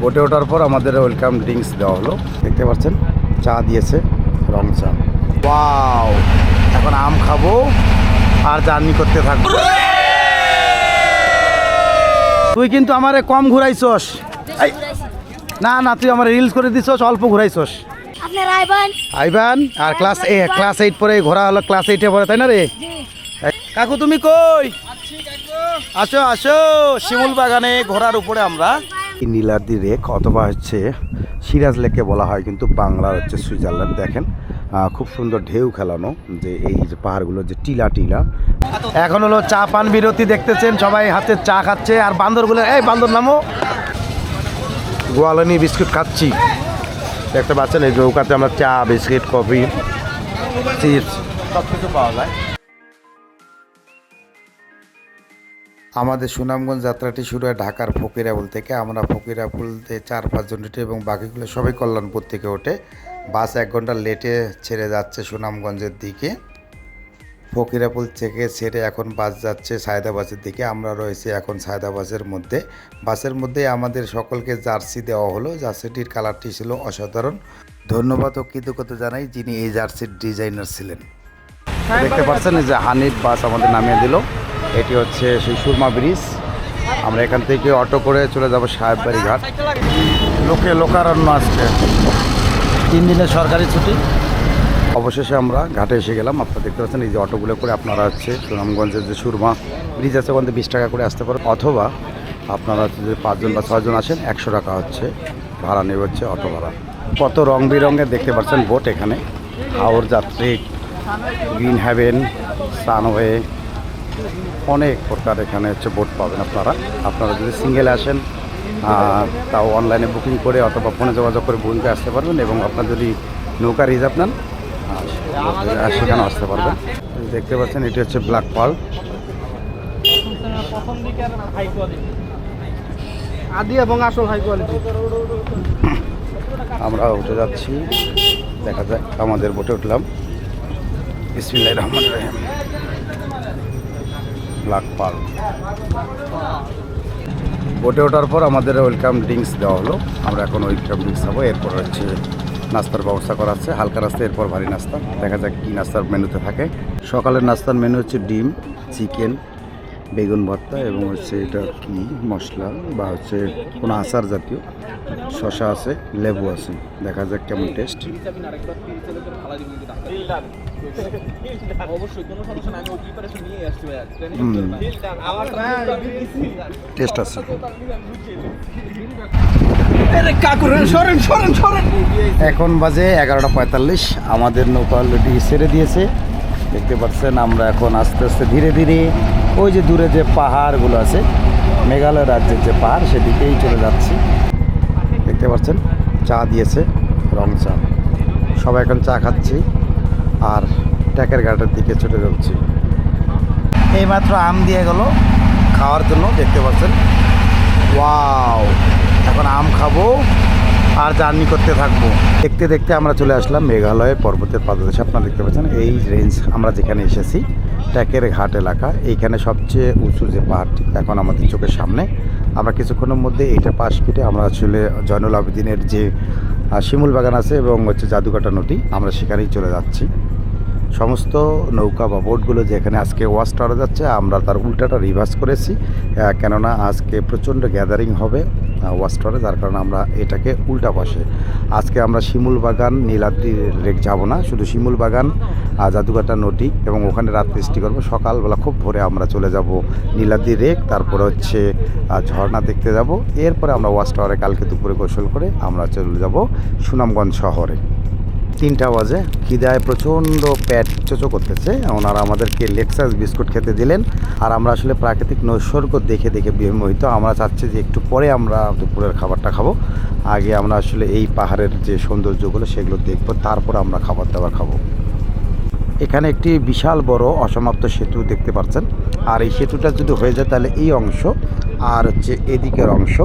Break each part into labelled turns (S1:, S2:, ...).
S1: বোটে ওঠার পর আমাদের ওয়েলকাম ড্রিঙ্কস দেওয়া হলো। দেখতে পাচ্ছেন চা দিয়েছে রং চা। ওয়াও এখন আম খাব আর জার্নি করতে থাকব। তুই কিন্তু আমারে কম ঘুরাইছস। না না তুই আমার রিলস করে দিছস অল্প ঘুরাইছস।
S2: আইবান?
S1: আইবান? আর ক্লাস এ ক্লাস এইট পরে ঘোরা হলো ক্লাস এইটে পরে তাই না রে? কাকু তুমি কই? আসো আসো শিমুল বাগানে ঘোরার উপরে আমরা। নীলাদ্রি রেক অথবা হচ্ছে সিরাজ লেকে বলা হয় কিন্তু বাংলার হচ্ছে সুইজারল্যান্ড। দেখেন খুব সুন্দর ঢেউ খেলানো যে এই যে পাহাড়গুলো যে টিলা টিলা। এখন হলো চা পান বিরতি, দেখতেছেন সবাই হাতে চা খাচ্ছে আর বান্দরগুলো এই বান্দর নামো। গোয়ালনি বিস্কুট খাচ্ছি। দেখতে পাচ্ছেন এই নৌকাতে আমরা চা, বিস্কিট, কফি, চিপস সব কিছু পাওয়া যায়। আমাদের সুনামগঞ্জ যাত্রাটি শুরু হয় ঢাকার ফকিরাপুল থেকে। আমরা ফকিরাপুলতে চার পাঁচজন উঠে এবং বাকিগুলো সবাই কল্যাণপুর থেকে ওঠে। বাস এক ঘণ্টা লেটে ছেড়ে যাচ্ছে সুনামগঞ্জের দিকে। ফকিরাপুল থেকে ছেড়ে এখন বাস যাচ্ছে সায়দাবাসের দিকে। আমরা রয়েছি এখন সায়দাবাসের মধ্যে। বাসের মধ্যে আমাদের সকলকে জার্সি দেওয়া হলো। জার্সিটির কালারটি ছিল অসাধারণ। ধন্যবাদ ও কৃতজ্ঞতা জানাই যিনি এই জার্সির ডিজাইনার ছিলেন। দেখতে পাচ্ছেন যে হানিফ বাস আমাদের নামিয়ে দিল। এটি হচ্ছে সেই সুরমা ব্রিজ। আমরা এখান থেকে অটো করে চলে যাব সাহেববাড়ি ঘাট। লোকে লোকারণ্য আসছে তিন দিনের সরকারি ছুটি। অবশেষে আমরা ঘাটে এসে গেলাম। আপনারা দেখতে পাচ্ছেন এই যে অটোগুলো করে আপনারা হচ্ছে সুনামগঞ্জের যে সুরমা ব্রিজ আছে ওখান থেকে বিশ টাকা করে আসতে পারেন অথবা আপনারা হচ্ছে যে পাঁচজন বা ছয়জন আসেন একশো টাকা হচ্ছে ভাড়া নেবে হচ্ছে অটো ভাড়া। কত রং বেরঙের দেখতে পাচ্ছেন বোট এখানে। হাওর যাত্রী গ্রিন হ্যাভেন সানওয়ে অনেক প্রকার এখানে হচ্ছে বোট পাবেন আপনারা। আপনারা যদি সিঙ্গেল আসেন তাও অনলাইনে বুকিং করে অথবা ফোনে যোগাযোগ করে বুকিং করে আসতে পারবেন এবং আপনার যদি নৌকা রিজার্ভ নেন সেখানে আসতে পারবেন। দেখতে পাচ্ছেন এটি হচ্ছে ব্ল্যাক পাল
S3: আদি এবং আসল হাই কোয়ালিটি
S1: আমরা উঠে যাচ্ছি দেখা যাক আমাদের বোটে উঠলাম। বিসমিল্লাহ রহমান রহিম। বোটে ওঠার পর আমাদের ওয়েলকাম ড্রিঙ্কস দেওয়া হলো। আমরা এখন ওয়েলকাম ড্রিঙ্কস খাব। এরপর হচ্ছে নাস্তার ব্যবস্থা করা আছে। হালকা নাস্তা, এরপর ভারী নাস্তা। দেখা যাক কী নাস্তার মেনুতে থাকে। সকালের নাস্তার মেনু হচ্ছে ডিম, চিকেন, বেগুন ভর্তা এবং হচ্ছে এটা কি? মশলা বা হচ্ছে কোনো আচার জাতীয়। শশা আছে, লেবু আছে। দেখা যাক কেমন টেস্ট।
S3: অবশ্যই কোনো সমস্যা নাই আমি ওই প্রিপারেশন নিয়ে আসছি ভাইয়া।
S1: হুম।
S3: আমার
S1: টেস্ট আছে।
S3: আরে কাকুর সরেন সরেন সরেন।
S1: এখন বাজে এগারোটা পঁয়তাল্লিশ। আমাদের নৌকা অলরেডি ছেড়ে দিয়েছে। দেখতে পাচ্ছেন আমরা এখন আস্তে আস্তে ধীরে ধীরে ওই যে দূরে যে পাহাড়গুলো আছে মেঘালয় রাজ্যের যে পাহাড় সেদিকেই চলে যাচ্ছি। দেখতে পাচ্ছেন চা দিয়েছে রং চা। সবাই এখন চা খাচ্ছি। আর ট্যাকের ঘাটের দিকে ছুটে যাচ্ছি এইমাত্র আম দিয়ে গেল খাওয়ার জন্য, দেখতে পাচ্ছেন? ওয়াও! এখন আম খাব আর জার্নি করতে থাকব। দেখতে দেখতে আমরা চলে আসলাম মেঘালয়ের পর্বতের পাদদেশে। আপনারা দেখতে পাচ্ছেন এই রেঞ্জ আমরা যেখানে এসেছি, ট্যাকের ঘাট এলাকা। এইখানে সবচেয়ে উঁচু যে পাহাড়টি এখন আমাদের চোখের সামনে। আমরা কিছুক্ষণের মধ্যে এইটা পাশ কেটে আমরা আসলে জয়নুল আবেদিনের যে শিমুল বাগান আছে এবং হচ্ছে জাদুকাটা নদী, আমরা সেখানেই চলে যাচ্ছি। সমস্ত নৌকা বা বোটগুলো যেখানে আজকে ওয়াশ টাওয়ারে যাচ্ছে, আমরা তার উল্টাটা রিভার্স করেছি। কেননা আজকে প্রচণ্ড গ্যাদারিং হবে ওয়াশ টাওয়ারে যার কারণে আমরা এটাকে উল্টা পাশে আজকে আমরা শিমুল বাগান, নীলাদ্রি রেক যাব না, শুধু শিমুল বাগান জাদুঘাটা, নদী এবং ওখানে রাত স্টে করব। সকালবেলা খুব ভোরে আমরা চলে যাব নীলাদ্রি রেক তারপরে হচ্ছে ঝর্ণা দেখতে যাব। এরপরে আমরা ওয়াশ টাওয়ারে কালকে দুপুরে গোসল করে আমরা চলে যাব সুনামগঞ্জ শহরে। তিনটা বাজে। খিদায় প্রচণ্ড পেট চোচো করতেছে। ওনারা আমাদেরকে লেক্সাস বিস্কুট খেতে দিলেন। আর আমরা আসলে প্রাকৃতিক নৈসর্গ দেখে দেখে বিমোহিত। আমরা চাচ্ছি যে একটু পরে আমরা দুপুরের খাবারটা খাব। আগে আমরা আসলে এই পাহাড়ের যে সৌন্দর্যগুলো সেগুলো দেখব। তারপর আমরা খাবার দাবার খাব। এখানে একটি বিশাল বড় অসমাপ্ত সেতু দেখতে পাচ্ছেন। আর এই সেতুটা যদি হয়ে যায় তাহলে এই অংশ আর হচ্ছে এদিকের অংশ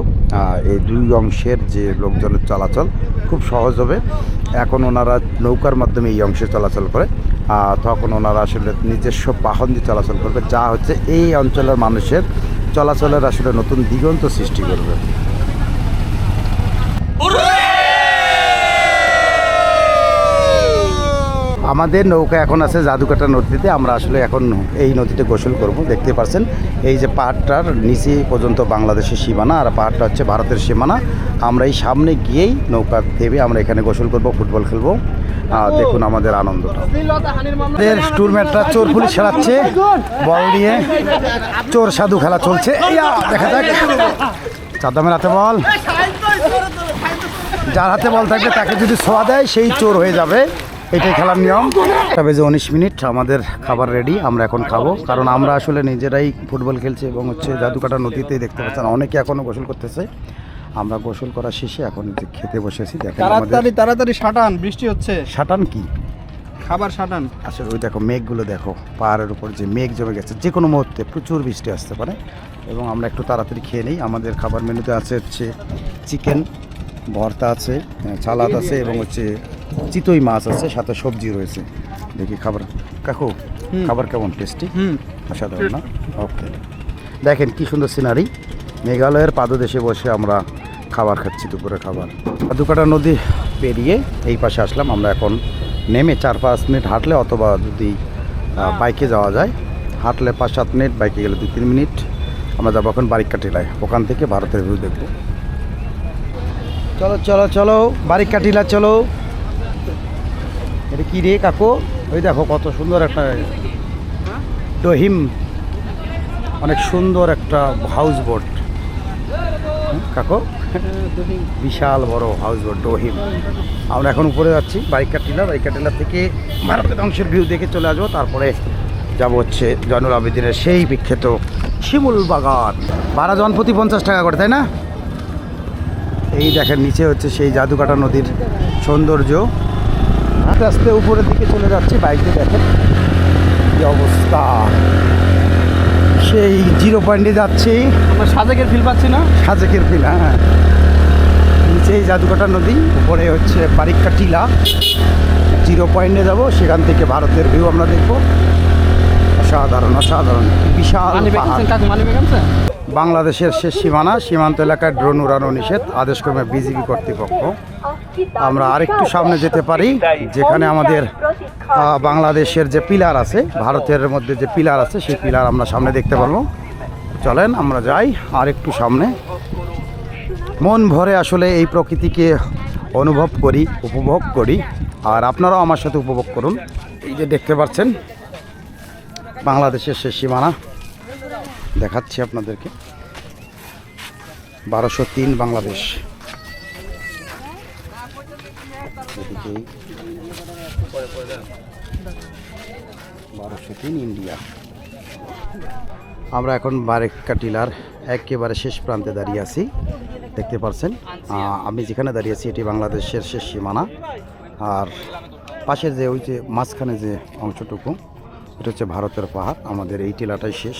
S1: এই দুই অংশের যে লোকজনের চলাচল খুব সহজ হবে। এখন ওনারা নৌকার মাধ্যমে এই অংশে চলাচল করে তখন ওনারা আসলে নিজস্ব বাহন দিয়ে চলাচল করবে, যা হচ্ছে এই অঞ্চলের মানুষের চলাচলের আসলে নতুন দিগন্ত সৃষ্টি করবে। আমাদের নৌকা এখন আছে জাদুকাটা নদীতে। আমরা আসলে এখন এই নদীতে গোসল করব। দেখতে পাচ্ছেন এই যে পাহাড়টার নিচে পর্যন্ত বাংলাদেশের সীমানা আর পাহাড়টা হচ্ছে ভারতের সীমানা। আমরা এই সামনে গিয়েই নৌকা দেবে আমরা এখানে গোসল করব ফুটবল খেলব। আর দেখুন আমাদের আনন্দটা। আমাদের টুর্নামেন্টটা চোর পুলিশ খেলাচ্ছে বল দিয়ে চোর সাধু খেলা চলছে। দেখা যাক। চাদ্দামের হাতে বল। যার হাতে বল থাকবে তাকে যদি ছোঁয়া দেয় সেই চোর হয়ে যাবে। এটাই খেলার নিয়ম। একটা বেজে উনিশ মিনিট আমাদের খাবার রেডি আমরা এখন খাব। কারণ আমরা আসলে নিজেরাই ফুটবল খেলছি এবং হচ্ছে জাদুকাটা নদীতেই দেখতে পাচ্ছেন অনেকে এখনও গোসল করতেছে। আমরা গোসল করা শেষে এখন যে খেতে বসেছি দেখেন
S3: তাড়াতাড়ি তাড়াতাড়ি সাটান বৃষ্টি হচ্ছে।
S1: সাটান কি?
S3: খাবার সাটান।
S1: আসলে ওই দেখো মেঘগুলো দেখো পাহাড়ের উপর যে মেঘ জমে গেছে যে কোনো মুহূর্তে প্রচুর বৃষ্টি আসতে পারে। এবং আমরা একটু তাড়াতাড়ি খেয়ে নিই আমাদের খাবার মেনুতে আছে হচ্ছে চিকেন ভর্তা আছে সালাদ আছে এবং হচ্ছে চিতই মাছ আছে সাথে সবজি রয়েছে। দেখি খাবার। কাকু খাবার কেমন? টেস্টি? অসাধারণ না? ওকে দেখেন কি সুন্দর সিনারি। মেঘালয়ের পাদদেশে বসে আমরা খাবার খাচ্ছি দুপুরে খাবার। দুকাটা নদী পেরিয়ে এই পাশে আসলাম। আমরা এখন নেমে চার পাঁচ মিনিট হাঁটলে অথবা যদি বাইকে যাওয়া যায় হাঁটলে পাঁচ সাত মিনিট বাইকে গেলে দুই তিন মিনিট। আমরা যাব এখন বারিকা টিলায় ওখান থেকে ভারতের ভিউ দেখব। চলো চলো চলো। বারিকা টিলা চলো। এটা কি রে কাকু? ওই দেখো কত সুন্দর একটা ডহিম অনেক সুন্দর একটা হাউস বোট কাকু? বিশাল বড় হাউস বোট ডহিম আমরা এখন উপরে যাচ্ছি, বাইকার টিলা বাইকার টিলা থেকে ভারতের অংশের ভিউ দেখে চলে আসব। তারপরে যাব হচ্ছে জয়নুল আবেদিনের সেই বিখ্যাত শিমুল বাগান। ভাড়া জন প্রতি পঞ্চাশ টাকা করে, তাই না? এই দেখেন, নিচে হচ্ছে সেই জাদুকাটা নদীর সৌন্দর্য। আস্তে আস্তে উপরের দিকে চলে যাচ্ছি বাইক দেখেন কি অবস্থা। সেই জিরো পয়েন্টে যাচ্ছি।
S3: আমরা সাজেকের ফিল পাচ্ছি না?
S1: সাজেকের ফিল হ্যাঁ নিচেই জাদুকাটা নদী উপরে হচ্ছে বারিক্কা টিলা। জিরো পয়েন্টে যাব সেখান থেকে ভারতের ভিউ আমরা দেখব। অসাধারণ অসাধারণ বিশাল বাংলাদেশের শেষ সীমানা সীমান্ত এলাকায় ড্রোন উড়ানো নিষেধ আদেশক্রমে বিজিবি কর্তৃপক্ষ।
S2: আমরা আরেকটু সামনে যেতে পারি, যেখানে আমাদের
S1: বাংলাদেশের যে পিলার আছে, ভারতের মধ্যে যে পিলার আছে, সেই পিলার আমরা সামনে দেখতে পারব। চলেন, আমরা যাই আর একটু সামনে। মন ভরে আসলে এই প্রকৃতিকে অনুভব করি, উপভোগ করি। আর আপনারাও আমার সাথে উপভোগ করুন। এই যে দেখতে পাচ্ছেন, বাংলাদেশের শেষ সীমানা। দেখাচ্ছি আপনাদেরকে। বারোশো তিন বাংলাদেশ। এদিকেই বারোশো তিন ইন্ডিয়া। আমরা এখন বারেক্কা টিলার একেবারে শেষ প্রান্তে দাঁড়িয়ে আছি, দেখতে পাচ্ছেন আমি যেখানে দাঁড়িয়ে আছি, এটি বাংলাদেশের শেষ সীমানা। আর পাশের যে ওই যে মাঝখানে যে অংশটুকু, এটা হচ্ছে ভারতের পাহাড়। আমাদের এই টিলাটাই শেষ।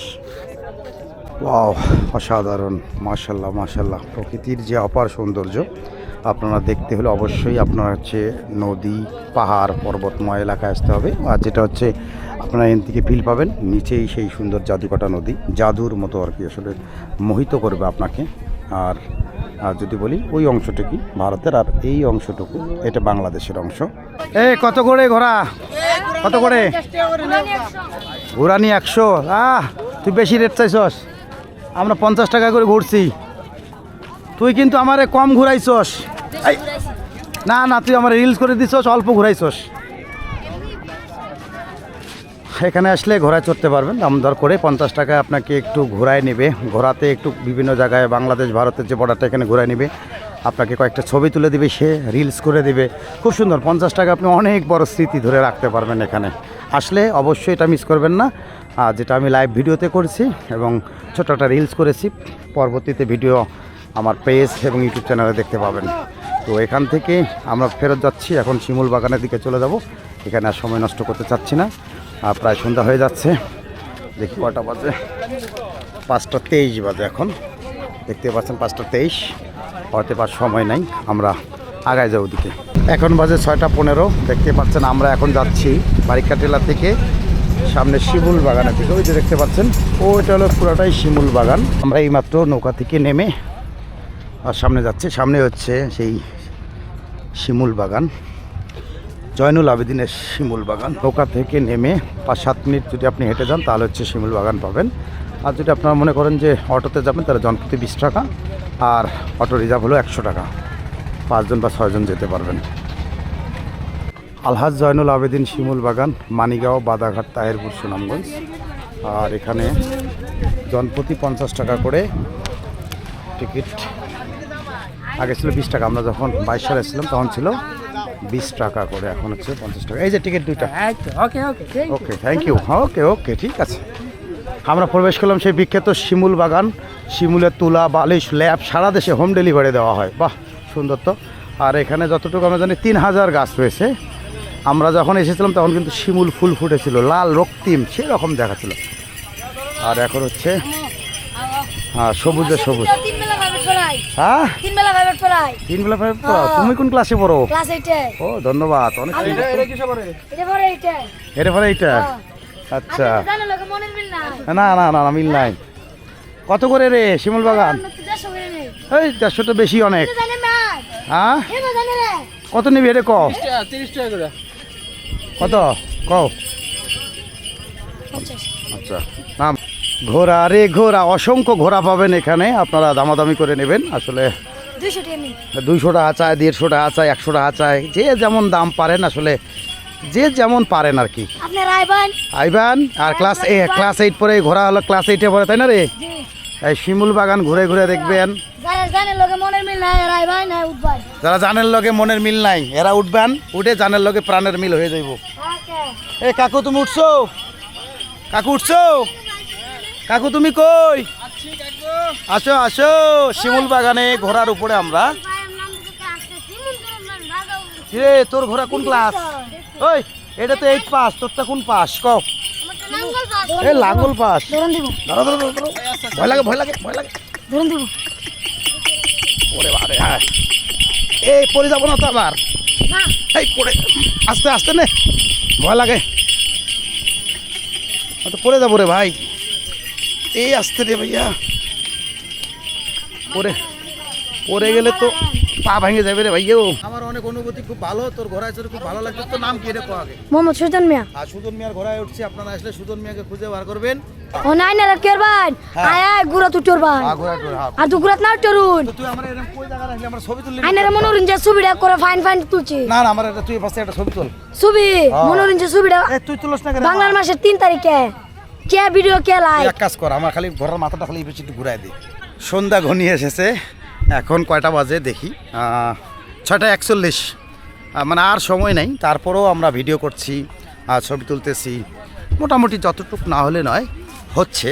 S1: অসাধারণ। মাশাল্লাহ মাশাল্লাহ। প্রকৃতির যে অপার সৌন্দর্য। আপনারা দেখতে হলে অবশ্যই আপনার হচ্ছে নদী, পাহাড়, পর্বতময় এলাকায় আসতে হবে। আর যেটা হচ্ছে আপনারা এখান থেকে ফিল পাবেন, নিচেই সেই সুন্দর জাদুকাটা নদী। জাদুর মতো আর কি আসলে মোহিত করবে আপনাকে। আর আর যদি বলি ওই অংশটুকু ভারতের, আর এই অংশটুকু এটা বাংলাদেশের অংশ। এ, কত করে ঘোড়া? কত করে? ঘোরানি একশো। আহ, তুই বেশি রেট চাইছস। আমরা পঞ্চাশ টাকা করে ঘুরছি। তুই কিন্তু আমারে কম ঘুরাইছস। না না, তুই আমার রিলস করে দিছস, অল্প ঘুরাইছস। এখানে আসলে ঘোড়ায় চড়তে পারবেন, দাম দর করে পঞ্চাশ টাকায় আপনাকে একটু ঘোরায় নেবে। ঘোরাতে একটু বিভিন্ন জায়গায়, বাংলাদেশ, ভারতের যে বর্ডারটা এখানে ঘোরায় নেবে। আপনাকে কয়েকটা ছবি তুলে দিবে, সে রিলস করে দিবে। খুব সুন্দর, পঞ্চাশ টাকা আপনি অনেক বড় স্মৃতি ধরে রাখতে পারবেন এখানে। আসলে অবশ্যই এটা মিস করবেন না। আর যেটা আমি লাইভ ভিডিওতে করেছি এবং ছোট একটা রিলস করেছি, পরবর্তীতে ভিডিও আমার পেজ এবং ইউটিউব চ্যানেলে দেখতে পাবেন। তো এখান থেকে আমরা ফেরত যাচ্ছি। এখন শিমুল বাগানের দিকে চলে যাব। এখানে আর সময় নষ্ট করতে চাচ্ছি না। আর প্রায় সন্ধ্যা হয়ে যাচ্ছে। দেখি কটা বাজে। পাঁচটা তেইশ বাজে এখন। দেখতে পাচ্ছেন পাঁচটা তেইশ। হয়তো পার সময় নাই। আমরা আগায় যাব দিকে এখন বাজে ছয়টা পনেরো। দেখতে পাচ্ছেন আমরা এখন যাচ্ছি বারিকা টেলা থেকে সামনে শিমুল বাগানের দিকে। ওই যে দেখতে পাচ্ছেন, ওইটা হলো পুরোটাই শিমুল বাগান। আমরা এইমাত্র নৌকা থেকে নেমে আর সামনে যাচ্ছে। সামনে হচ্ছে সেই শিমুল বাগান। জয়নুল আবেদিনের শিমুল বাগান। নৌকা থেকে নেমে পাঁচ, সাত মিনিট যদি আপনি হেঁটে যান, তাহলে হচ্ছে শিমুল বাগান পাবেন। আর যদি আপনারা মনে করেন যে অটোতে যাবেন, তাহলে জনপ্রতি বিশ টাকা। আর অটো রিজার্ভ হলো একশো টাকা। পাঁচজন বা ছয়জন যেতে পারবেন। আলহাজ জয়নুল আবেদিন শিমুল বাগান, মানিগাঁও, বাদাঘাট, তাহেরপুর, সুনামগঞ্জ। আর এখানে জনপ্রতি পঞ্চাশ টাকা করে টিকিট আগে ছিল বিশ টাকা আমরা যখন বাইশ সালে এসেছিলাম তখন ছিল বিশ টাকা করে এখন হচ্ছে পঞ্চাশ টাকা। এই যে টিকিট দুইটা।
S4: ওকে ওকে
S1: ওকে থ্যাংক ইউ ওকে ওকে ঠিক আছে। আমরা প্রবেশ করলাম সেই বিখ্যাত শিমুল বাগান শিমুলের তুলা বালিশ ল্যাব সারা দেশে হোম ডেলিভারি দেওয়া হয়। বাহ সুন্দর তো। আর এখানে যতটুকু আমরা জানি তিন হাজার গাছ রয়েছে। আমরা যখন এসেছিলাম তখন কিন্তু শিমুল ফুল ফুটেছিল লাল রক্তিম সেরকম দেখাচ্ছিল আর এখন হচ্ছে হ্যাঁ সবুজে সবুজ।
S4: পড়াই।
S1: হ্যাঁ?
S4: তিন বেলা ভাইবেট পড়াই।
S1: তিন বেলা ফাইভ তো তুমি কোন ক্লাসে পড়ো?
S4: ক্লাস এইটে।
S1: ও ধন্যবাদ। অনেক
S3: এটা এটা কিসে পড়ে?
S4: এটা পরে এইটে।
S1: এর ফলে এইটা? আচ্ছা।
S4: জানো লোকে মনের মিল না
S1: না না না না মিল নাই। কত করে রে শিমুল বাগান?
S4: দেড়শো
S1: এই দেড়শো তো বেশি অনেক। হ্যাঁ?
S4: রে।
S1: কত নিবি
S3: টাকা
S1: কত? ক আচ্ছা। ঘোড়া রে ঘোড়া অসংখ্য ঘোড়া পাবেন এখানে। আপনারা দামাদামি করে নেবেন। আসলে
S4: দুইশো টাকা নেই।
S1: দুইশো টাকা চায় দেড়শো টাকা চায় একশো টাকা চায়। যে যেমন দাম পারেন আসলে যে যেমন পারেন আর কি।
S4: আইবান?
S1: আর ক্লাস এ ক্লাস এইট পরে ঘোরা হলো ক্লাস এইটে পরে তাই না রে? এই শিমুল বাগান ঘুরে ঘুরে দেখবেন।
S4: যারা জানে লোকে মনের মিল নাই আর আইবান না উঠবান।
S1: যারা জানের লগে মনের মিল নাই এরা উঠবেন। উঠে জানের লগে প্রাণের মিল হয়ে যাইব। এ কাকু তুমি উঠছো? কাকু উঠছো? কাকু তুমি কই? আসো আসো শিমুল বাগানে ঘোড়ার উপরে আমরা। রে তোর ঘোড়া কোন ক্লাস ওই এটা তো এইট পাস তোরটা কোন পাস ক এ লাঙ্গল পাস ধরো ধরো ধরো, ধরো ভয় লাগে ভয় লাগে ভয় লাগে।
S4: ধরুন দিব।
S1: ওরে বারে হ্যাঁ। এই পড়ে যাব না তো আবার? এই পড়ে আস্তে আস্তে নে। ভয় লাগে। তো পড়ে যাব রে ভাই। এই আস্তে রে ভাইয়া। পড়ে পড়ে গেলে তো পা ভেঙে যাবে রে ভাইও আমার অনেক অনুভূতি খুব ভালো তোর ঘোড়ায় চড়ে খুব ভালো লাগছে। তোর নাম কি রে কো আগে?
S4: মোহাম্মদ সুলতান মিয়া।
S1: আর সুজন মিয়ার ঘোড়ায় উঠছি আপনারা আসলে সুজন মিয়াকে খুঁজে বার করবেন।
S4: ও নাই না কের ভাই
S1: হ্যাঁ।
S4: আয় আয় গুড়া তু তোর ভাই
S1: আ ঘোড়া টোড়া
S4: আর তু গুড়াত না টরুন।
S1: তো তুই আমার এরকম কই জায়গা রাখলি? আমার ছবি তুললি না?
S4: আইনারে মনোরঞ্জন ছবিটা করে ফাইন ফাইন তুলছি।
S1: না না আমার এটা তুই পাশে একটা ছবি তুল।
S4: ছবি
S1: হ্যাঁ।
S4: মনোরঞ্জন ছবিটা
S1: তুই তুলস না কেন
S4: বাংলার মাসের তিন তারিখে। কে ভিডিও কে লাইক?
S1: এক কাজ কর আমার খালি ঘরের মাথাটা খালি বেশি একটু ঘুরাই দে। সন্ধ্যা ঘনিয়ে এসেছে এখন কয়টা বাজে দেখি। ছয়টা একচল্লিশ। মানে আর সময় নেই তারপরেও আমরা ভিডিও করছি আর ছবি তুলতেছি। মোটামুটি যতটুকু না হলে নয় হচ্ছে।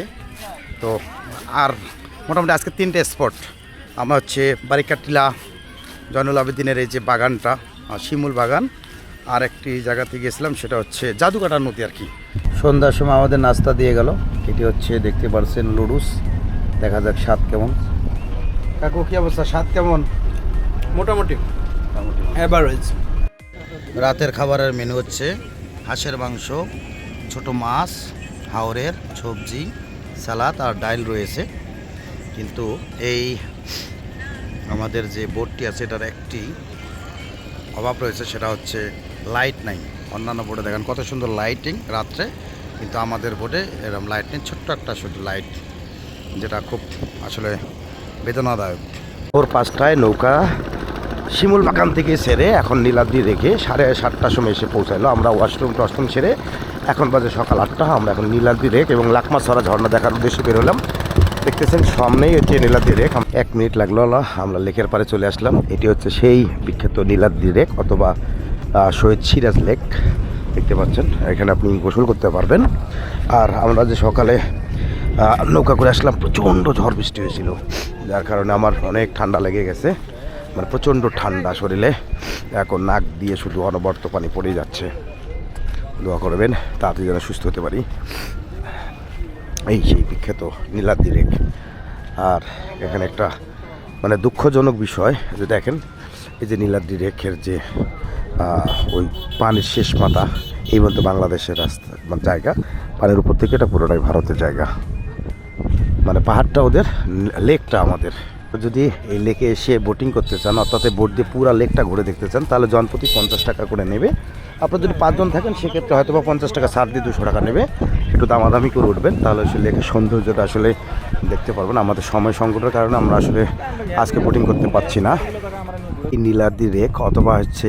S1: তো আর মোটামুটি আজকে তিনটে স্পট। আমরা হচ্ছে বারিকাটিলা জয়নুল আবেদিনের এই যে বাগানটা শিমুল বাগান আর একটি জায়গাতে গিয়েছিলাম সেটা হচ্ছে জাদুকাটার নদী আর কি। সন্ধ্যার সময় আমাদের নাস্তা দিয়ে গেল। এটি হচ্ছে দেখতে পারছেন লুডুস। দেখা যাক স্বাদ কেমন। কাকু কি অবস্থা? স্বাদ কেমন?
S3: মোটামুটি। অ্যাভারেজ
S1: রাতের খাবারের মেনু হচ্ছে হাঁসের মাংস ছোট মাছ হাওরের সবজি সালাদ আর ডাইল রয়েছে। কিন্তু এই আমাদের যে বোটটি আছে এটার একটি অভাব রয়েছে সেটা হচ্ছে লাইট নাই। অন্যান্য বোটে দেখেন কত সুন্দর লাইটিং রাত্রে, কিন্তু আমাদের বোটে এরকম লাইট ছোট্ট একটা শুধু লাইট যেটা খুব আসলে বেদনাদায়ক। ভোর পাঁচটায় নৌকা শিমুল বাগান থেকে সেরে এখন নীলাদ্রি রেখে সাড়ে সাতটার সময় এসে পৌঁছালো। আমরা ওয়াশরুম টশরুম সেরে এখন বাজে সকাল আটটা, আমরা এখন নীলাদ্রি রেক এবং লাখমা লাকমাছড়া ঝর্ণা দেখার উদ্দেশ্যে বেরোলাম দেখতেছেন সামনেই হচ্ছে নীলাদ্রি রেক। এক মিনিট লাগল আমরা লেকের পারে চলে আসলাম। এটি হচ্ছে সেই বিখ্যাত নীলাদ্রি রেক অথবা শহীদ সিরাজ লেক, দেখতে পাচ্ছেন। এখানে আপনি গোসল করতে পারবেন। আর আমরা যে সকালে নৌকা করে আসলাম, প্রচণ্ড ঝড় বৃষ্টি হয়েছিল। যার কারণে আমার অনেক ঠান্ডা লেগে গেছে। মানে প্রচণ্ড ঠান্ডা শরীরে। এখন নাক দিয়ে শুধু অনবর্ত পানি পড়ে যাচ্ছে। দোয়া করবেন, তাড়াতাড়ি যেন সুস্থ হতে পারি। এই সেই বিখ্যাত নীলাদ্রি রেক আর এখানে একটা মানে দুঃখজনক বিষয়, যে দেখেন, এই যে নীলাদ্রি রেখের যে ওই পানির শেষ মাথা এই বলতে বাংলাদেশের রাস্তা মানে জায়গা। পানির উপর থেকে এটা পুরোটাই ভারতের জায়গা। মানে পাহাড়টা ওদের, লেকটা আমাদের। যদি এই লেকে এসে বোটিং করতে চান, অর্থাৎ বোট দিয়ে পুরা লেকটা ঘুরে দেখতে চান, তাহলে জনপ্রতি পঞ্চাশ টাকা করে নেবে। আপনার যদি পাঁচজন থাকেন, সেক্ষেত্রে হয়তো বা পঞ্চাশ টাকা ছাড় দিয়ে দুশো টাকা নেবে। একটু দামাদামি করে উঠবেন, তাহলে আসলে লেকের সৌন্দর্যটা আসলে দেখতে পারবেন। আমাদের সময় সংকটের কারণে আমরা আসলে আজকে বোটিং করতে পারছি না। এই নীলাদ্রি লেক অথবা হচ্ছে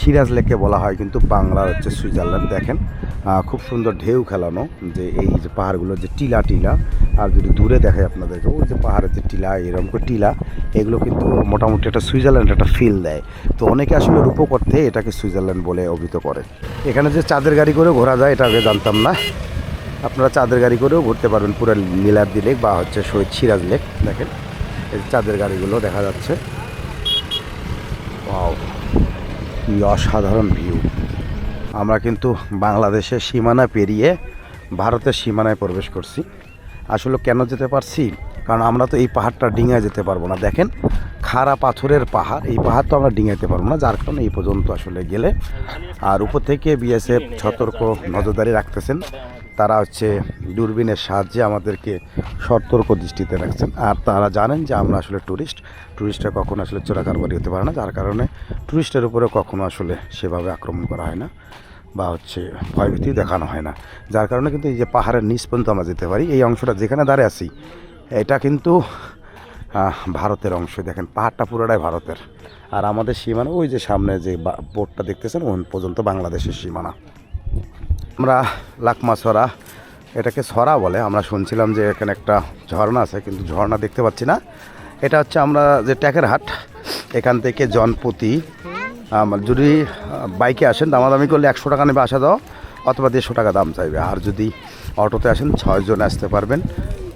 S1: সিরাজ লেককে বলা হয় কিন্তু বাংলার হচ্ছে সুইজারল্যান্ড। দেখেন খুব সুন্দর ঢেউ খেলানো যে এই যে পাহাড়গুলো যে টিলা টিলা, আর যদি দূরে দেখায় আপনাদেরকে, ওই যে পাহাড়ের যে টিলা, এরকম করে টিলা, এগুলো কিন্তু মোটামুটি একটা সুইজারল্যান্ড একটা ফিল দেয়। তো অনেকে আসলে রূপকর্থে এটাকে সুইজারল্যান্ড বলে অভিহিত করে। এখানে যে চাঁদের গাড়ি করে ঘোরা যায়, এটা আগে জানতাম না। আপনারা চাঁদের গাড়ি করেও ঘুরতে পারবেন পুরো নীলাদ্রি লেক বা হচ্ছে শহীদ সিরাজ লেক। দেখেন, এই চাঁদের গাড়িগুলো দেখা যাচ্ছে। কি অসাধারণ ভিউ আমরা কিন্তু বাংলাদেশের সীমানা পেরিয়ে ভারতের সীমানায় প্রবেশ করছি। আসলে কেন যেতে পারছি? কারণ আমরা তো এই পাহাড়টা ডিঙায় যেতে পারব না। দেখেন, খাড়া পাথরের পাহাড়। এই পাহাড় তো আমরা ডিঙাইতে পারব না, যার কারণে এই পর্যন্ত আসলে গেলে। আর উপর থেকে বিএসএফ সতর্ক নজরদারি রাখতেছেন। তারা হচ্ছে দূরবীনের সাহায্যে আমাদেরকে সতর্ক দৃষ্টিতে রাখছেন। আর তারা জানেন যে আমরা আসলে ট্যুরিস্ট ট্যুরিস্টরা কখনো আসলে চোরাকারবারি হতে পারে না, যার কারণে ট্যুরিস্টের উপরে কখনো আসলে সেভাবে আক্রমণ করা হয় না বা হচ্ছে ভয়ভীতি দেখানো হয় না। যার কারণে কিন্তু এই যে পাহাড়ের নিচ পর্যন্ত আমরা যেতে পারি, এই অংশটা যেখানে দাঁড়িয়ে আছি, এটা কিন্তু ভারতের অংশ। দেখেন, পাহাড়টা পুরোটাই ভারতের। আর আমাদের সীমানা, ওই যে সামনে যে বোর্ডটা দেখতেছেন ওন পর্যন্ত বাংলাদেশের সীমানা। আমরা লাকমা ছড়া এটাকে ছড়া বলে। আমরা শুনছিলাম যে এখানে একটা ঝর্ণা আছে কিন্তু ঝর্ণা দেখতে পাচ্ছি না। এটা হচ্ছে আমরা যে ট্যাকের হাট এখান থেকে জনপ্রতি আম, যদি বাইকে আসেন দামাদামি করলে একশো টাকা নেবে আসা দাও অথবা দেড়শো টাকা দাম চাইবে। আর যদি অটোতে আসেন ছয়জন আসতে পারবেন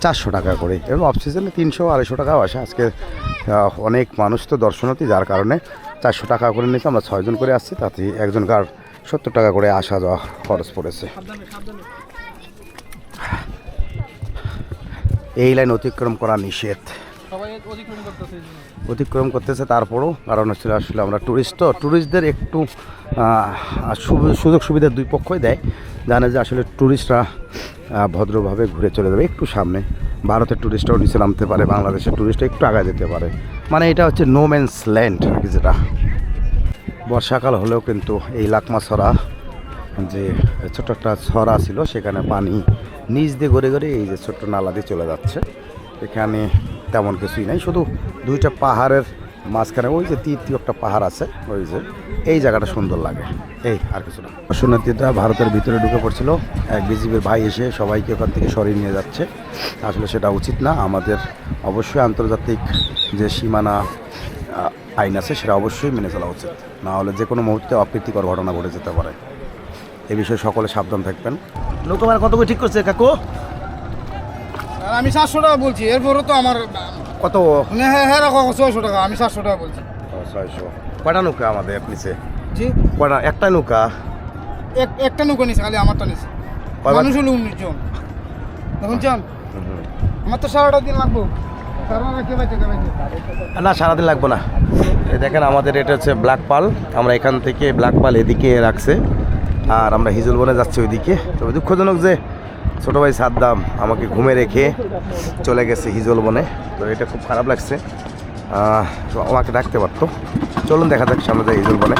S1: চারশো টাকা করে। এবং অফ সিজনে তিনশো আড়াইশো টাকাও আসে। আজকে অনেক মানুষ তো দর্শনার্থী যার কারণে চারশো টাকা করে নিয়েছে। আমরা ছয়জন করে আসছি তাতে একজনকার সত্তর টাকা করে আসা যাওয়া খরচ পড়েছে। এই লাইন অতিক্রম করা নিষেধ।
S3: অতিক্রম করতেছে
S1: তারপরও কারণ হচ্ছে আসলে আমরা ট্যুরিস্ট তো ট্যুরিস্টদের একটু সুযোগ সুবিধা দুই পক্ষই দেয়। জানে যে আসলে ট্যুরিস্টরা ভদ্রভাবে ঘুরে চলে যাবে একটু সামনে। ভারতের ট্যুরিস্টরাও নিচে নামতে পারে বাংলাদেশের ট্যুরিস্ট একটু আগে যেতে পারে। মানে এটা হচ্ছে নো ম্যানস ল্যান্ড আর কি যেটা। বর্ষাকাল হলেও কিন্তু এই লাকমা ছড়া যে ছোট্ট একটা ছড়া ছিল, সেখানে পানি নিচ দিয়ে ঘুরে ঘুরে এই যে ছোট্ট নালা দিয়ে চলে যাচ্ছে। এখানে তেমন কিছুই নাই, শুধু দুইটা পাহাড়ের মাঝখানে, ওই যে তৃতীয় একটা পাহাড় আছে, ওই যে, এই জায়গাটা সুন্দর লাগে। এই আর কিছু না। দর্শনার্থীরা ভারতের ভিতরে ঢুকে পড়ছিল। এক বিজিবির ভাই এসে সবাইকে ওখান থেকে সরিয়ে নিয়ে যাচ্ছে। আসলে সেটা উচিত না। আমাদের অবশ্যই আন্তর্জাতিক যে সীমানা আইন আছে সেটা অবশ্যই মেনে চলা উচিত। না হলে যে কোনো মুহূর্তে অপ্রীতিকর ঘটনা ঘটে যেতে পারে। এ বিষয়ে সকলে সাবধান থাকবেন। নৌকা ভাড়া কত করে ঠিক করছে কাকু?
S5: আর আমি সাতশো টাকা বলছি এরপরও তো আমার
S1: কত?
S5: মানে হ্যাঁ হ্যাঁ রাখো ছয়শো টাকা আমি সাতশো টাকা বলছি।
S1: ছয়শো। কয়টা নৌকা আমাদের নিচে?
S5: জি।
S1: কয়টা? একটা নৌকা?
S5: এক একটা নৌকা নিছে খালি আমারটা নিছে? মানুষ হলো উনিশ জন। দেখুন চান আমার তো সারাটা দিন লাগবো।
S1: না, সারাদিন লাগবো না। দেখেন, আমাদের এটা হচ্ছে ব্ল্যাক পাল আমরা এখান থেকে ব্ল্যাক পাল এদিকে রাখছে। আর আমরা হিজল বনে যাচ্ছি ওইদিকে। তবে দুঃখজনক যে ছোটো ভাই সাদ্দাম আমাকে ঘুমে রেখে চলে গেছে হিজল বনে। তো এটা খুব খারাপ লাগছে। তো আমাকে ডাকতে পারতো। চলুন দেখা যাক সামনে যাই হিজল বনে।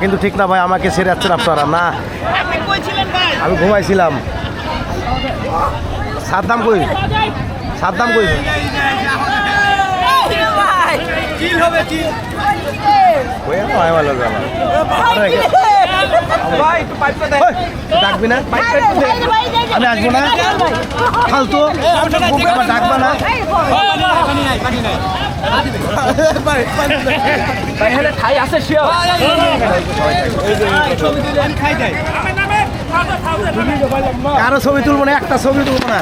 S1: কিন্তু ঠিক না ভাই, আমাকে ছেড়ে যাচ্ছেন আপনারা। না, আমি ঘুমাইছিলাম। সাদ্দাম কই? সাদ্দাম কই ওই হয় ভালো জানা। আরে, ওই, ডাকবি না আমি আসব না ফালতু আবার ডাকবা না কারও ছবি তুলবো না একটা ছবি তুলবো না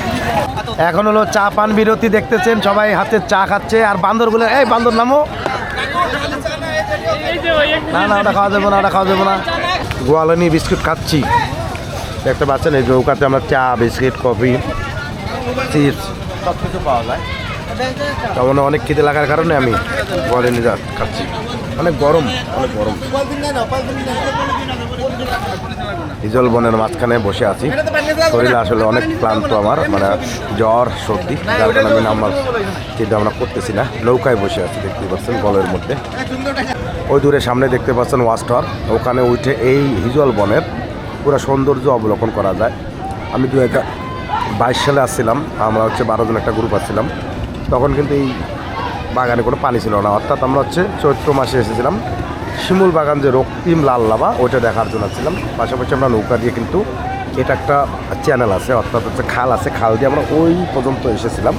S1: এখন হলো চা পান বিরতি, দেখতেছেন সবাই হাতে চা খাচ্ছে। আর বান্দরগুলো, এই বান্দর নামো। না না, ওটা খাওয়া যাবে না, ওটা খাওয়া যাবে না। গোয়ালনি বিস্কুট খাচ্ছি। দেখতে পাচ্ছেন, এই চৌকাতে আমরা চা, বিস্কিট, কফি, চিপস সব কিছু পাওয়া যায়। তেমন অনেক খিদে লাগার কারণে আমি গোয়ালনি খাচ্ছি। অনেক গরম অনেক গরম। হিজল বনের মাঝখানে বসে আছি। শরীর আসলে অনেক ক্লান্ত আমার মানে জ্বর, সর্দি, যার কারণে আমি নামার চিন্তা ভাবনা করতেছি না। নৌকায় বসে আছি দেখতে পাচ্ছেন গলের মধ্যে। ওই দূরে সামনে দেখতে পাচ্ছেন ওয়াচ ওখানে উঠে এই হিজল বনের পুরো সৌন্দর্য অবলোকন করা যায়। আমি দু বাইশ সালে আসছিলাম, আমরা হচ্ছে বারো জন একটা গ্রুপ আসছিলাম। তখন কিন্তু এই বাগানে কোনো পানি ছিল না। অর্থাৎ আমরা হচ্ছে চৈত্র মাসে এসেছিলাম। শিমুল বাগান যে রক্তিম লাল লাভা ওইটা দেখার জন্য ছিলাম পাশাপাশি আমরা নৌকা দিয়ে কিন্তু এটা একটা চ্যানেল আছে, অর্থাৎ হচ্ছে খাল আছে। খাল দিয়ে আমরা ওই পর্যন্ত এসেছিলাম।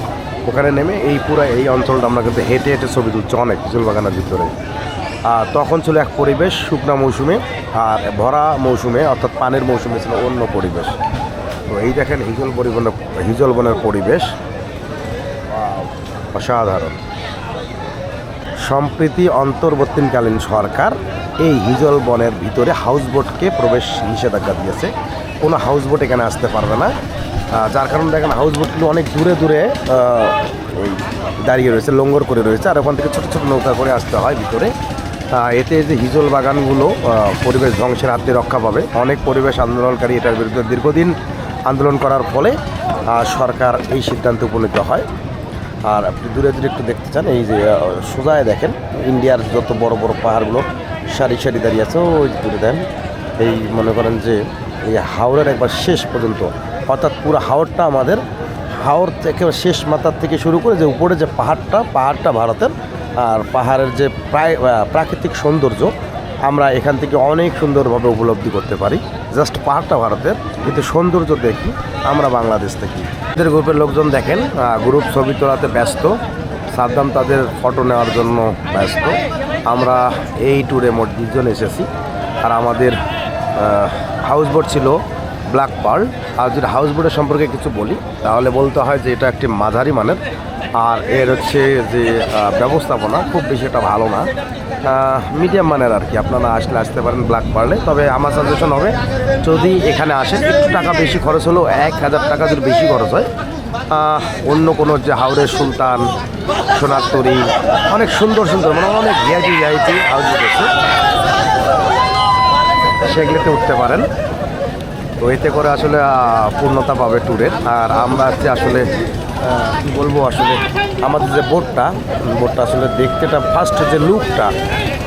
S1: ওখানে নেমে এই পুরো এই অঞ্চলটা আমরা কিন্তু হেঁটে হেঁটে ছবি তুলছি অনেক শিমুল বাগানের ভিতরে। আর তখন ছিল এক পরিবেশ শুকনা মৌসুমে আর ভরা মৌসুমে, অর্থাৎ পানের মৌসুমে ছিল অন্য পরিবেশ। তো এই দেখেন হিজল পরিবহনের, হিজল বনের পরিবেশ। অসাধারণ। সম্প্রতি অন্তর্বর্তীকালীন সরকার এই হিজল বনের ভিতরে হাউসবোটকে প্রবেশ নিষেধাজ্ঞা দিয়েছে। কোনো হাউসবোট এখানে আসতে পারবে না। যার কারণে দেখেন হাউসবোটগুলো অনেক দূরে দূরে দাঁড়িয়ে রয়েছে লঙ্গর করে রয়েছে, আর ওখান থেকে ছোটো ছোটো নৌকা করে আসতে হয় ভিতরে। এতে যে হিজল বাগানগুলো পরিবেশ ধ্বংসের হাত থেকে রক্ষা পাবে। অনেক পরিবেশ আন্দোলনকারী এটার বিরুদ্ধে দীর্ঘদিন আন্দোলন করার ফলে সরকার এই সিদ্ধান্তে উপনীত হয়। আর আপনি দূরে দূরে একটু দেখতে চান, এই যে সোজায় দেখেন, ইন্ডিয়ার যত বড় বড় পাহাড়গুলো, সারি সারি দাঁড়িয়ে আছে, ওই দূরে দেন এই মনে করেন যে, এই হাওড়ের একবার শেষ পর্যন্ত, অর্থাৎ পুরো হাওড়টা আমাদের হাওড় থেকে শেষ মাথার থেকে শুরু করে যে উপরে যে পাহাড়টা পাহাড়টা ভারতের, আর পাহাড়ের যে প্রায় প্রাকৃতিক সৌন্দর্য, আমরা এখান থেকে অনেক সুন্দরভাবে উপলব্ধি করতে পারি। জাস্ট পাহাড়টা ভারতের কিন্তু সৌন্দর্য দেখি, আমরা বাংলাদেশ থেকে। এদের গ্রুপের লোকজন দেখেন গ্রুপ ছবি তোলাতে ব্যস্ত, সাদ্দাম তাদের ফটো নেওয়ার জন্য ব্যস্ত। আমরা এই ট্যুরে মোট দুজন এসেছি, আর আমাদের হাউস বোট ছিল ব্ল্যাক পার্ল আর যদি হাউস বোটের সম্পর্কে কিছু বলি, তাহলে বলতে হয় যে এটা একটি মাঝারি মানের আর এর হচ্ছে যে ব্যবস্থাপনা খুব বেশি একটা ভালো না। মিডিয়াম মানের আর কি। আপনারা আসলে আসতে পারেন ব্ল্যাক পার্লে তবে আমার সাজেশন হবে, যদি এখানে আসেন, একটু টাকা বেশি খরচ হলেও এক হাজার টাকা যদি বেশি খরচ হয় অন্য কোনো যে হাওড়ের সুলতান, সোনার তরী, অনেক সুন্দর সুন্দর মানে অনেক ভিআইপি ভিআইপি হাউস আছে। সেগুলোতে উঠতে পারেন। তো এতে করে আসলে পূর্ণতা পাবে ট্যুরের আর আমরা আসলে কি বলব আসলে, আমাদের যে বোটটা বোটটা আসলে দেখতেটা ফার্স্ট যে লুকটা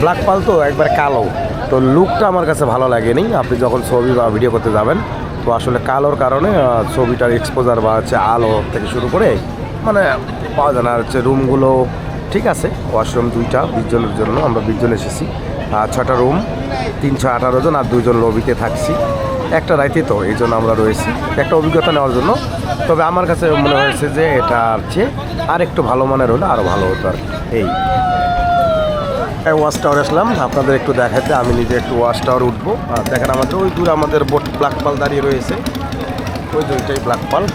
S1: ব্ল্যাক পাল তো একবার কালো। তো লুকটা আমার কাছে ভালো লাগেনি। আপনি যখন ছবি বা ভিডিও করতে যাবেন, তো আসলে কালোর কারণে ছবিটার এক্সপোজার বা হচ্ছে আলো থেকে শুরু করে মানে পাওয়া যায় না। আর হচ্ছে রুমগুলো ঠিক আছে ওয়াশরুম দুইটা বিশ জনের জন্য আমরা বিশ জন এসেছি ছটা রুম তিনশো আঠারো জন আর দুজন লবিতে থাকছি। একটা রাইতে তো, এই জন্য আমরা রয়েছি। একটা অভিজ্ঞতা নেওয়ার জন্য। তবে আমার কাছে মনে হয়েছে যে এটা চেয়ে আর একটু ভালো মানের হলে আরও ভালো হতো আর। এই। ওয়াশ টাওয়ার আসলাম, আপনাদের একটু দেখাতে, আমি নিজে একটু ওয়াশ টাওয়ার উঠবো। আর দেখেন আমাদের ওই দূরে আমাদের বোট, ব্ল্যাক পাল দাঁড়িয়ে রয়েছে। ওই দুইটাই ব্ল্যাক পাল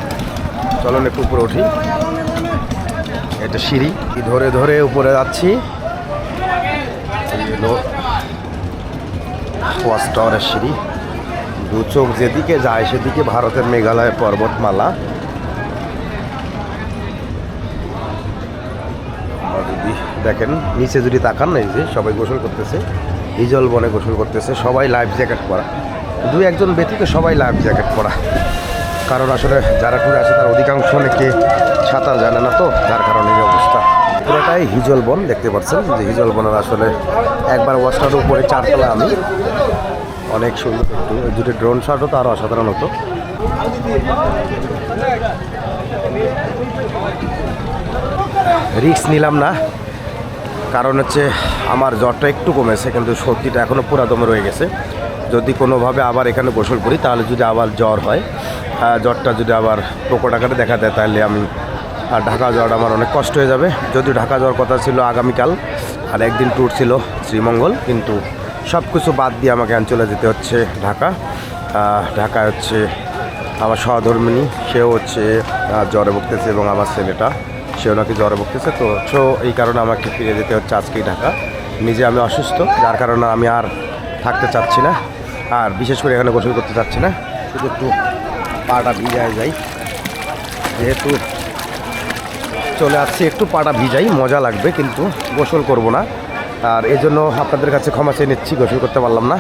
S1: চলুন একটু উপরে উঠি। এটা সিঁড়ি। ধরে ধরে উপরে যাচ্ছি। হলো টাওয়ারের সিঁড়ি। দু চোখ যেদিকে যায় সেদিকে ভারতের মেঘালয় পর্বতমালা। দেখেন, নিচে যদি তাকান না যে সবাই গোসল করতেছে, হিজল বনে গোসল করতেছে, সবাই লাইফ জ্যাকেট পরা। দু একজন ব্যতীত সবাই লাইফ জ্যাকেট পরা। কারণ আসলে যারা ট্যুরে আসে, তার অধিকাংশ অনেকে সাঁতার জানে না তো, যার কারণে এই অবস্থা। পুরোটাই হিজল বন, দেখতে পাচ্ছেন যে হিজল বনের আসলে একবার ওয়াশটার উপরে চারতলা আমি। অনেক সুন্দর যদি ড্রোন শট হতো আরও অসাধারণ হতো। রিস্ক নিলাম না, কারণ হচ্ছে আমার জ্বরটা একটু কমেছে, কিন্তু সর্দিটা এখনও পুরা দমে রয়ে গেছে। যদি কোনোভাবে আবার এখানে গোসল করি, তাহলে যদি আবার জ্বর হয় জ্বরটা যদি আবার প্রকট আকারে দেখা দেয়, তাহলে আমি, আর ঢাকা যাওয়ার আমার অনেক কষ্ট হয়ে যাবে। যদি ঢাকা যাওয়ার কথা ছিল আগামীকাল, আর একদিন ট্যুর ছিল শ্রীমঙ্গল, কিন্তু সব কিছু বাদ দিয়ে আমাকে অঞ্চলে যেতে হচ্ছে ঢাকা। ঢাকায় হচ্ছে আমার সহধর্মিনী, সেও হচ্ছে জ্বরে ভুগতেছে এবং আমার ছেলেটা, সেও নাকি জ্বরে ভুগতেছে। তো সো এই কারণে আমাকে ফিরে যেতে হচ্ছে আজকেই ঢাকা। নিজে আমি অসুস্থ, যার কারণে আমি আর থাকতে চাচ্ছি না, আর বিশেষ করে এখানে গোসল করতে চাচ্ছি না। শুধু একটু পাটা ভিজায় যাই। যেহেতু চলে আসছি, একটু পাটা ভিজাই, মজা লাগবে, কিন্তু গোসল করব না। আর এই জন্য আপনাদের কাছে ক্ষমা চেয়ে নিচ্ছি, গোসল করতে পারলাম না।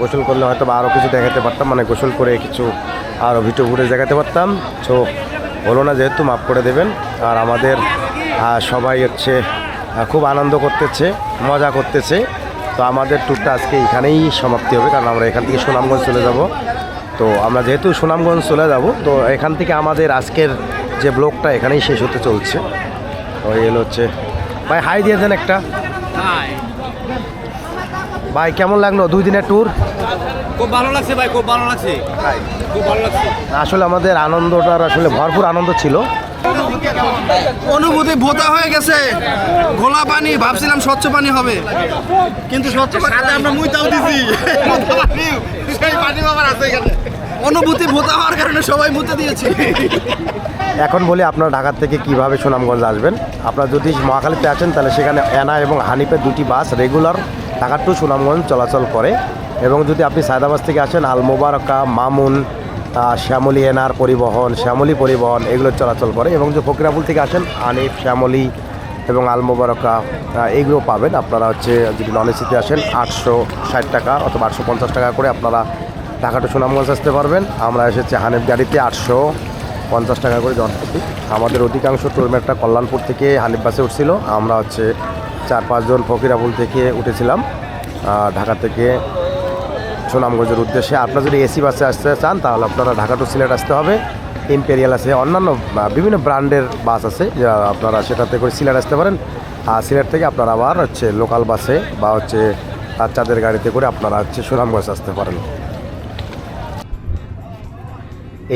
S1: গোসল করলে হয়তো বা আরও কিছু দেখাতে পারতাম মানে গোসল করে কিছু আরও ভিডিও ঘুরে দেখাতে পারতাম। তো হলো না যেহেতু মাফ করে দেবেন। আর আমাদের সবাই হচ্ছে খুব আনন্দ করতেছে, মজা করতেছে। তো আমাদের ট্যুরটা আজকে এখানেই সমাপ্তি হবে, কারণ আমরা এখান থেকে সুনামগঞ্জ চলে যাব। তো আমরা যেহেতু সুনামগঞ্জ চলে যাব, তো এখান থেকে আমাদের আজকের যে ব্লগটা এখানেই শেষ হতে চলছে। ওই এলো হচ্ছে, ভাই হাই দিয়ে দেন একটা। ভাই। কেমন লাগল দুই দিনের ট্যুর
S3: খুব ভালো লাগছে ভাই খুব ভালো লাগছে। খুব ভালো লাগছে।
S1: আসলে আমাদের আনন্দটার আসলে ভরপুর আনন্দ ছিল।
S5: অনুভূতি ভোতা হয়ে গেছে। ঘোলা পানি ভাবছিলাম স্বচ্ছ পানি হবে। কিন্তু স্বচ্ছ পানি আমরা মুইতাও দিছি। সেই পানি আবার আছে এখানে। অনুভূতি ভোতা হওয়ার কারণে সবাই মুতে দিয়েছি।
S1: এখন বলি আপনারা ঢাকার থেকে কীভাবে সুনামগঞ্জ আসবেন? আপনারা যদি মহাখালীতে আছেন তাহলে সেখানে অ্যানা এবং হানিফের দুটি bus regular Dhaka to Sunamganj চলাচল করে। এবং যদি আপনি সায়দাবাদ থেকে আসেন আল মোবারকা মামুন শ্যামলী এনার পরিবহন শ্যামলী পরিবহন এগুলো চলাচল করে। এবং যে ফকিরাপুল থেকে আসেন আনিফ শ্যামলী এবং আল মোবারকা আহ, পাবেন। আপনারা হচ্ছে যদি নন এসিতে আসেন আটশো ষাট টাকা অথবা আটশো পঞ্চাশ টাকা করে আপনারা ঢাকা টু সুনামগঞ্জ আসতে পারবেন। আমরা এসেছি হানিফ গাড়িতে আটশো পঞ্চাশ টাকা করে জনপ্রতি। আমাদের অধিকাংশ টুরমেটটা কল্যাণপুর থেকে হানিফ বাসে উঠছিল। আমরা হচ্ছে চার পাঁচজন ফকিরাবুল থেকে উঠেছিলাম ঢাকা থেকে সুনামগঞ্জের উদ্দেশ্যে। আপনারা যদি এসি বাসে আসতে চান, তাহলে আপনারা ঢাকা টু সিলেট আসতে হবে। ইম্পেরিয়াল আছে, অন্যান্য বিভিন্ন ব্র্যান্ডের বাস আছে, যা আপনারা সেটাতে করে সিলেট আসতে পারেন। আর সিলেট থেকে আপনারা আবার হচ্ছে লোকাল বাসে বা হচ্ছে বাচ্চাদের গাড়িতে করে আপনারা হচ্ছে সুনামগঞ্জ আসতে পারেন।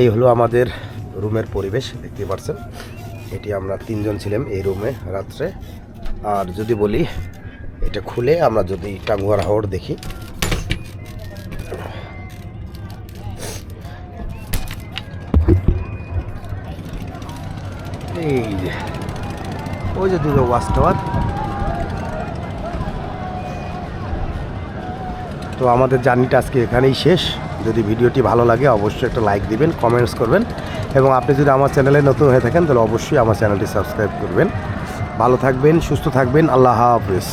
S1: এই হলো আমাদের রুমের পরিবেশ দেখতে পাচ্ছেন এটি আমরা তিনজন ছিলাম এই রুমে রাত্রে। আর যদি বলি, এটা খুলে আমরা যদি টাঙ্গুয়ার হাওড় দেখি। এই যে, ওই যে দুটো ওয়াচ টাওয়ার। তো আমাদের জার্নিটা আজকে এখানেই শেষ। যদি ভিডিওটি ভালো লাগে, অবশ্যই একটা লাইক দিবেন, কমেন্টস করবেন। এবং আপনি যদি আমার চ্যানেলে নতুন হয়ে থাকেন, তাহলে অবশ্যই আমার চ্যানেলটি সাবস্ক্রাইব করবেন। ভালো থাকবেন, সুস্থ থাকবেন, আল্লাহ হাফিজ।